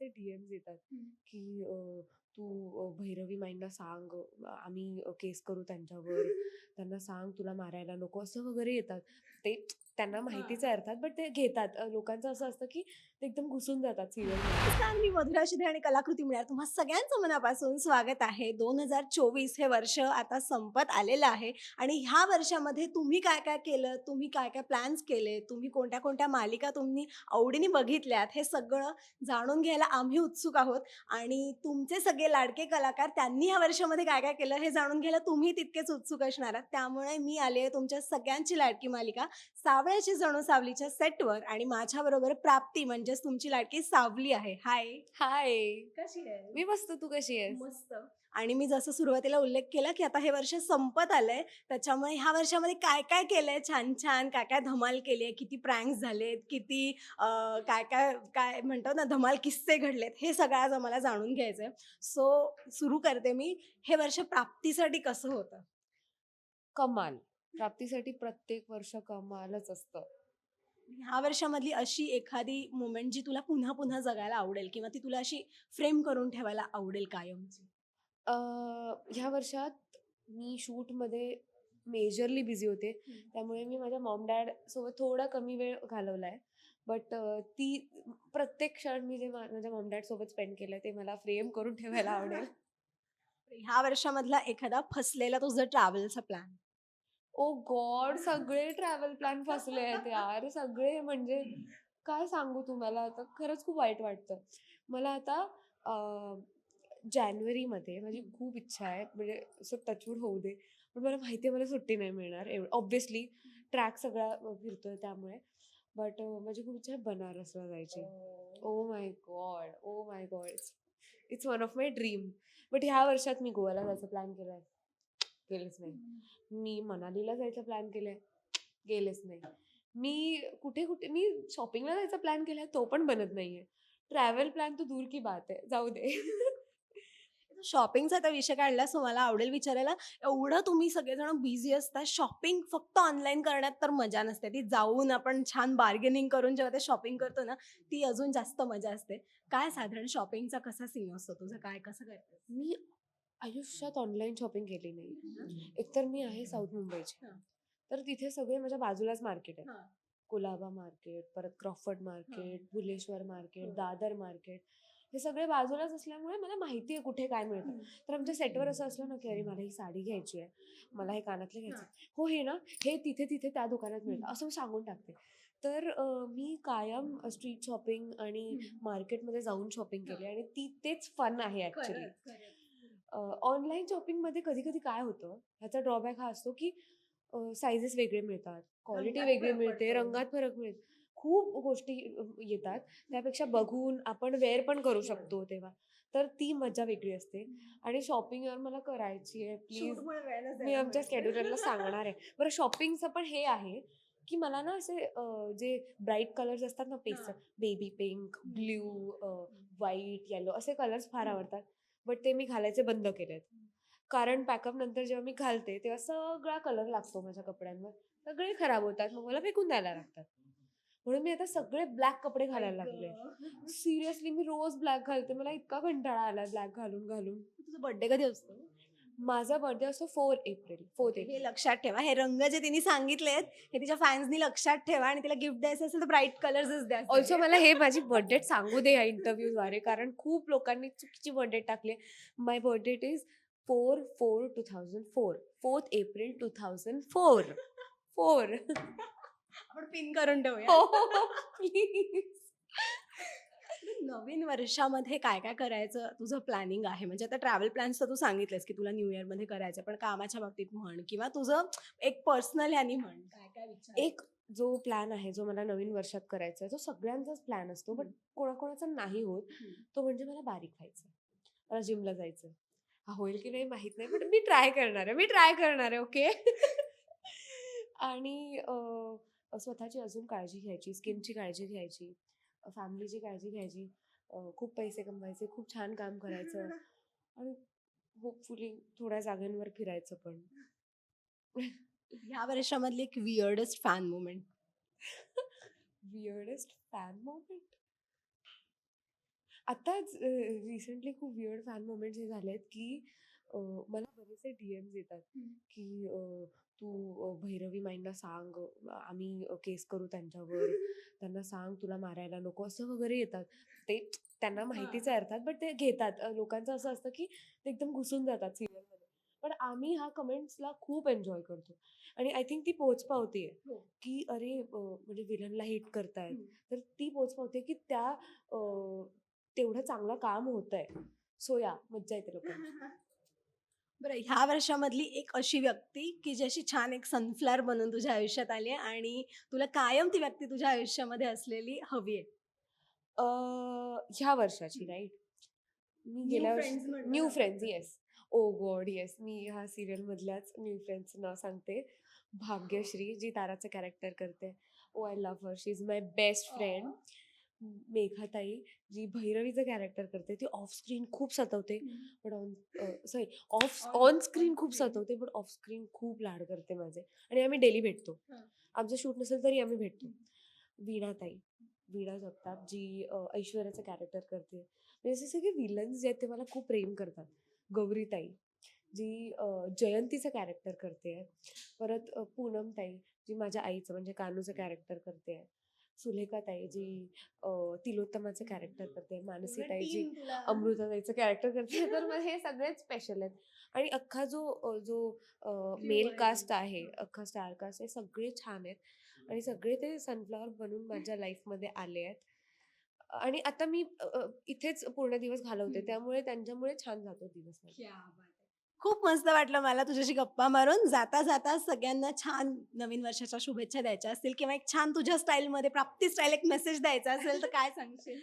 असे डीएम्स येतात. की अ, तू भैरवी माईंना सांग आम्ही केस करू त्यांच्यावर. त्यांना सांग तुला मारायला नको. असं वगैरे येतात. ते त्यांना माहितीच आहे अर्थात बट ते घेतात. लोकांचं असं असतं की ते एकदम घुसून जातात सिरियल मी मधुरा शिधे आणि कलाकृती मिळणार. तुम्हा सगळ्यांचं मनापासून स्वागत आहे. दोन हजार चोवीस हे वर्ष आता संपत आलेलं आहे आणि ह्या वर्षामध्ये तुम्ही काय काय केलं? तुम्ही काय काय प्लॅन्स केले? तुम्ही कोणत्या कोणत्या मालिका तुम्ही आवडीने बघितल्यात? हे सगळं जाणून घ्यायला आम्ही उत्सुक आहोत. आणि तुमचे सगळे लाडके कलाकार त्यांनी ह्या वर्षामध्ये काय काय केलं हे जाणून घ्यायला तुम्ही तितकेच उत्सुक असणार आहात. त्यामुळे मी आले तुमच्या सगळ्यांची लाडकी मालिका. सावळ्याची जणू सावलीच्या सेटवर आणि माझ्याबरोबर प्राप्ती म्हणजेच तुमची लाडकी सावली आहे. हाय हाय कशी आहे मी मस्त तू कशी आहेस? मस्त. आणि मी जसं सुरुवातीला उल्लेख केला की आता हे वर्ष संपत आलंय. त्याच्यामुळे ह्या वर्षामध्ये काय काय केलंय? छान छान. काय काय धमाल केली आहे? किती प्रँक्स झालेत? किती अं, काय काय काय म्हणतात ना धमाल किस्से घडलेत? हे सगळं आज आम्हाला जाणून घ्यायचंय. सो सुरू करते मी. हे वर्ष प्राप्तीसाठी कसं होतं? कमाल. प्राप्तीसाठी प्रत्येक वर्ष कमालच असतं. ह्या वर्षामधली अशी एखादी मुमेंट जी तुला पुन्हा पुन्हा जगायला आवडेल किंवा ती तुला अशी फ्रेम करून ठेवायला आवडेल कायमची? ह्या वर्षात मी शूटमध्ये मेजरली बिझी होते. त्यामुळे मी माझ्या मॉम डॅड सोबत थोडा कमी वेळ घालवलाय. बट ती प्रत्येक क्षण मी जे माझ्या मॉम डॅड सोबत स्पेंड केलंय ते मला फ्रेम करून ठेवायला आवडेल. ह्या वर्षामधला एखादा फसलेला तुझा ट्रॅव्हलचा प्लॅन ओ गॉड सगळे ट्रॅव्हल प्लॅन फसले आहेत यार. सगळे म्हणजे काय सांगू तुम्हाला? आता खरंच खूप वाईट वाटतं. मला आता जानेवारीमध्ये माझी खूप इच्छा आहे. म्हणजे असं टचवूड होऊ दे. पण मला माहिती आहे मला सुट्टी नाही मिळणार. एवढं ऑब्विसली ट्रॅक सगळा फिरतोय त्यामुळे. बट माझी खूप इच्छा आहे बनारसला जायची. ओ. My god oh my god it's one of my dream but ह्या वर्षात मी गोव्याला जायचं प्लॅन केलाय. गेलेच नाही. मी मनालीला जायचं प्लॅन केलंय गेलेच नाही. मी कुठे कुठे मी शॉपिंगला जायचा प्लॅन केलाय तो पण बनत नाहीये. ट्रॅव्हल प्लॅन तो दूर की बात आहे जाऊ दे. शॉपिंगचा आता विषय काढला सो मला आवडेल विचारायला. एवढं तुम्ही सगळेजण बिझी असता शॉपिंग फक्त ऑनलाईन करण्यात तर मजा नसते. ती जाऊन आपण छान बार्गेनिंग करून जेव्हा ते शॉपिंग करतो ना ती अजून जास्त मजा असते. काय साधारण शॉपिंगचा कसा सीन असतो तुझं? काय कसं करतेस? मी आयुष्यात ऑनलाईन शॉपिंग केली नाही. एकतर मी आहे साऊथ मुंबईची. तर तिथे सगळे माझ्या बाजूलाच मार्केट आहे. कुलाबा मार्केट परत Crawford market Bhuleshwar market. Dadar market हे सगळे बाजूलाच असल्यामुळे मला माहिती आहे कुठे काय मिळतं. तर आमच्या सेटवर असं असलं ना की अरे मला ही साडी घ्यायची आहे. मला हे कानातले घ्यायचे. हो. हे ना हे तिथे तिथे त्या दुकानात मिळतं. असं मी सांगून टाकते. तर मी कायम स्ट्रीट शॉपिंग आणि मार्केटमध्ये जाऊन शॉपिंग केली आणि ती तेच फन आहे ऍक्च्युली ऑनलाईन शॉपिंगमध्ये कधी कधी काय होतं ह्याचा ड्रॉबॅक हा असतो की साईजेस वेगळे मिळतात क्वालिटी वेगळी मिळते. रंगात फरक मिळतो खूप गोष्टी येतात. त्यापेक्षा बघून आपण वेअर पण करू शकतो तेव्हा. तर ती मजा वेगळी असते. आणि शॉपिंगवर मला करायची आहे प्लीज मी आमच्या स्केड्युलरला सांगणार आहे. बरं शॉपिंगचं पण हे आहे की मला ना असे जे ब्राईट कलर्स असतात ना pastel baby pink blue white yellow असे कलर्स फार. आवडतात. बट ते मी घालायचे बंद केलेत. कारण पॅकअप नंतर जेव्हा मी घालते तेव्हा सगळा कलर लागतो माझ्या कपड्यांवर. सगळे खराब होतात मग मला फेकून द्यायला लागतात. म्हणून मी आता सगळे ब्लॅक कपडे घालायला लागले. सिरियसली मी रोज ब्लॅक घालते. मला इतका कंटाळा आला ब्लॅक घालून घालून. तुझा बर्थडे कधी असतो? माझा बर्थडे असतो फोर एप्रिल फोर्थ एप्रिल हे लक्षात ठेवा हे रंग जे तिने सांगितलेत हे तिच्या फॅन्सनी लक्षात ठेवा आणि तिला गिफ्ट द्यायचं असेल तर ब्राईट कलर्सच द्या ऑल्सो मला हे माझी बर्थडेट सांगू दे या इंटरव्ह्यूद्वारे कारण खूप लोकांनी चुकीची बर्थडेट टाकली my birthdate is four four two thousand four fourth April two thousand four four आपण पिन करून ठेवूया. प्लीज नवीन वर्षामध्ये काय काय करायचं तुझं प्लॅनिंग आहे? म्हणजे आता ट्रॅव्हल प्लॅन्स तर तू सांगितलंस की तुला न्यू मध्ये करायचं पण कामाच्या बाबतीत म्हण किंवा तुझं एक पर्सनल ह्यानी म्हण. काय काय विचार? एक जो प्लॅन आहे जो मला नवीन वर्षात करायचा आहे तो सगळ्यांचाच प्लॅन असतो बट कोणाकोणाचा नाही होत. तो म्हणजे मला बारीक व्हायचं मला जिमला जायचं हा होईल की नाही माहीत नाही पण मी ट्राय करणार आहे. मी ट्राय करणार आहे ओके? आणि स्वतःची अजून काळजी घ्यायची स्किनची काळजी घ्यायची. फॅमिलीची काळजी घ्यायची खूप पैसे कमवायचे खूप छान काम करायचं आणि होपफुली थोड्या जागांवर फिरायचं पण. ह्या वर्षामधली एक weirdest fan moment weirdest fan moment आताच रिसेंटली खूप विअर्ड फॅन मोमेंट्स हे झाले आहेत की मला बरेचसे डी एम्स येतात. की तू भैरवी माईंना सांग आम्ही केस करू त्यांच्यावर. त्यांना सांग तुला मारायला नको असं वगैरे येतात. ते त्यांना माहितीच आहे अर्थात बट ते घेतात. लोकांचं असं असतं की ते एकदम घुसून जातात सिरियलमध्ये. पण आम्ही ह्या कमेंट्सला खूप एन्जॉय करतो. आणि आय थिंक ती पोचपावती आहे हो. की अरे म्हणजे विलनला हिट करतायत. तर ती पोचपावते की त्या तेवढं चांगलं काम होत आहे सो या मज्जा येते लोकांना बरं ह्या वर्षामधली एक अशी व्यक्ती की जी अशी छान एक सनफ्लॉवर बनून तुझ्या आयुष्यात आली आहे आणि तुला कायम ती व्यक्ती तुझ्या आयुष्यामध्ये असलेली हवी आहे? ह्या वर्षाची राईट? मी गेल्या वर्षी म्हणतो न्यू ना. Friends yes. Oh god yes. मी ह्या सिरियल मधल्याच न्यू फ्रेंड्स नाव सांगते. भाग्यश्री जी ताराचं कॅरेक्टर करते. ओ I love her. She is my best friend. मेघाताई ji भैरवीचं कॅरेक्टर करते ती ऑफ स्क्रीन खूप सतवते. पण on sorry off on screen खूप. सतवते पण ऑफ स्क्रीन खूप लाड करते माझे. आणि आम्ही डेली भेटतो. आमचं शूट नसेल तरी आम्ही भेटतो. वीणाताई वीणा जगताप जी ऐश्वर्याचं कॅरेक्टर करते. म्हणजे असे सगळे विलन्स जे आहेत ते मला खूप प्रेम करतात. गौरीताई जी जयंतीचं कॅरेक्टर करते. परत पूनमताई जी माझ्या आईचं म्हणजे कानूचं कॅरेक्टर करते. सुलेखाताई जी तिलोत्तमाचं कॅरेक्टर करते मानसीताई जी अमृताताईचं कॅरेक्टर करते तर मग हे सगळेच स्पेशल आहेत आणि अख्खा जो जो मेल कास्ट. आहे हं. अख्खा स्टार कास्ट आहे सगळे छान आहेत आणि सगळे ते सनफ्लॉवर बनून माझ्या लाईफमध्ये आले आहेत आणि आता मी इथेच पूर्ण दिवस घालवते हं. त्यामुळे त्यांच्यामुळे छान जातो दिवस. खूप मस्त वाटलं मला तुझ्याशी गप्पा मारून. जाता जाता सगळ्यांना छान नवीन वर्षाच्या शुभेच्छा द्यायच्या असतील किंवा एक छान तुझ्या स्टाईलमध्ये प्राप्ती स्टाईल एक मेसेज द्यायचा असेल तर काय सांगशील?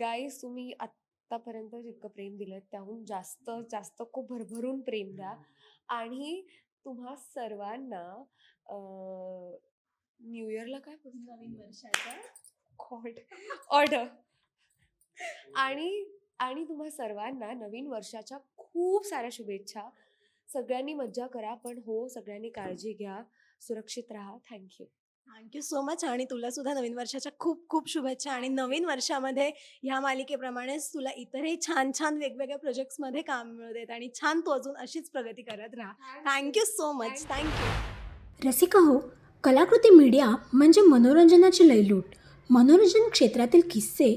गाईस तुम्ही आत्तापर्यंत जितकं प्रेम दिलं त्याहून जास्त जास्त खूप भरभरून प्रेम द्या. आणि तुम्हा सर्वांना न्यू इयरला काय नवीन वर्षाच्या गॉड ऑर्डर. आणि आणि तुम्हा सर्वांना नवीन वर्षाच्या खूप साऱ्या शुभेच्छा. सगळ्यांनी मज्जा करा पण हो सगळ्यांनी काळजी घ्या. सुरक्षित राहा. थँक्यू थँक्यू सो मच आणि तुला सुद्धा नवीन वर्षाच्या खूप खूप शुभेच्छा आणि नवीन वर्षामध्ये ह्या मालिकेप्रमाणेच तुला इतरही छान छान वेगवेगळ्या प्रोजेक्ट्समध्ये काम मिळू देत आणि छान तू अजून अशीच प्रगती करत राहा. Thank you so much thank you Rasika हो कलाकृती मीडिया म्हणजे मनोरंजनाची लयलूट. मनोरंजन क्षेत्रातील किस्से